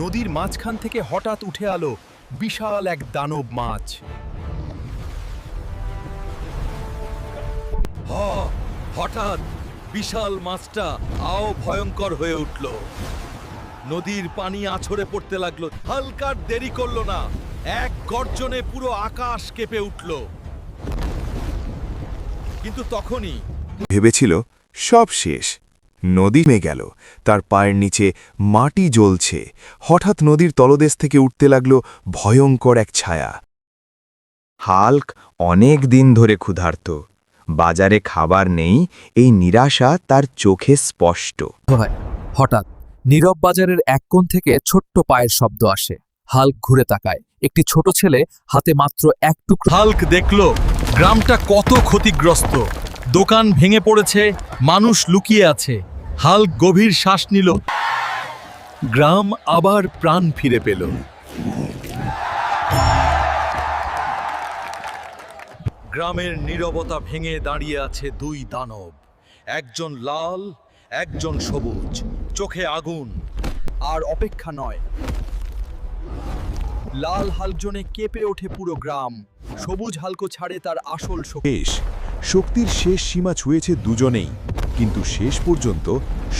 নদীর মাঝখান থেকে হঠাৎ উঠে আলো বিশাল এক দানব মাছ। হঠাৎ বিশাল মাছটা আও ভয়ঙ্কর হয়ে উঠল। নদীর পানি আছড়ে পড়তে লাগল হালকার দেরি করল না। এক গর্জনে পুরো আকাশ কেঁপে উঠল। কিন্তু তখনই ভেবেছিল সব শেষ। নদী মে গেল। তার পায়ের নিচে মাটি জ্বলছে। হঠাৎ নদীর তলদেশ থেকে উঠতে লাগল ভয়ঙ্কর এক ছায়া। হাল্ক অনেক দিন ধরে ক্ষুধার্ত। বাজারে খাবার নেই এই নিরাশা তার চোখে স্পষ্ট। হঠাৎ নীরব বাজারের এক কোণ থেকে ছোট্ট পায়ের শব্দ আসে। হাল্ক ঘুরে তাকায়। একটি ছোট ছেলে হাতে মাত্র এক টুকরো হাল্ক দেখল গ্রামটা কত ক্ষতিগ্রস্ত। দোকান ভেঙে পড়েছে, মানুষ লুকিয়ে আছে। হাল গভীর শ্বাস নিল। গ্রাম আবার প্রাণ ফিরে পেল। গ্রামের নীরবতা ভেঙে দাঁড়িয়ে আছে দুই দানব। একজন লাল, একজন সবুজ। চোখে আগুন, আর অপেক্ষা নয়। লাল হালজনে কেঁপে ওঠে পুরো গ্রাম। সবুজ হালকো ছাড়ে তার আসল শেষ শক্তির শেষ সীমা ছুঁয়েছে দুজনেই। কিন্তু শেষ পর্যন্ত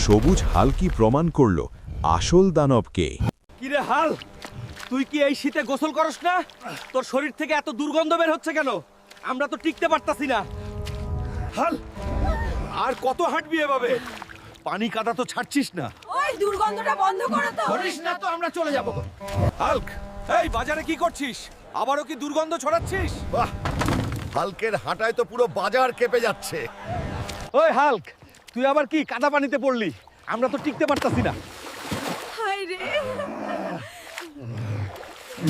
সবুজ হালকি প্রমাণ করল আসল দানবকে? কিরে হাল তুই কি এই শীতে গোসল করস না? তোর শরীর থেকে এত দুর্গন্ধ বের হচ্ছে কেন? আমরা তো টিকতে পারতাছি না। হাল আর কত হাঁটবি এভাবে? পানি কাদা তো ছাড়ছিস না। ওই দুর্গন্ধটা বন্ধ করো তো। করিস না তো আমরা চলে যাব। হাল্ক এই বাজারে কি করছিস? আবারও কি দুর্গন্ধ ছড়াচ্ছিস? বাহ! হালকের হাঁটায় তো পুরো বাজার কেঁপে যাচ্ছে। ওই হাল্ক তুই আবার কি কাদা পানিতে পড়লি? আমরা তো টিকতে পারতাছি না।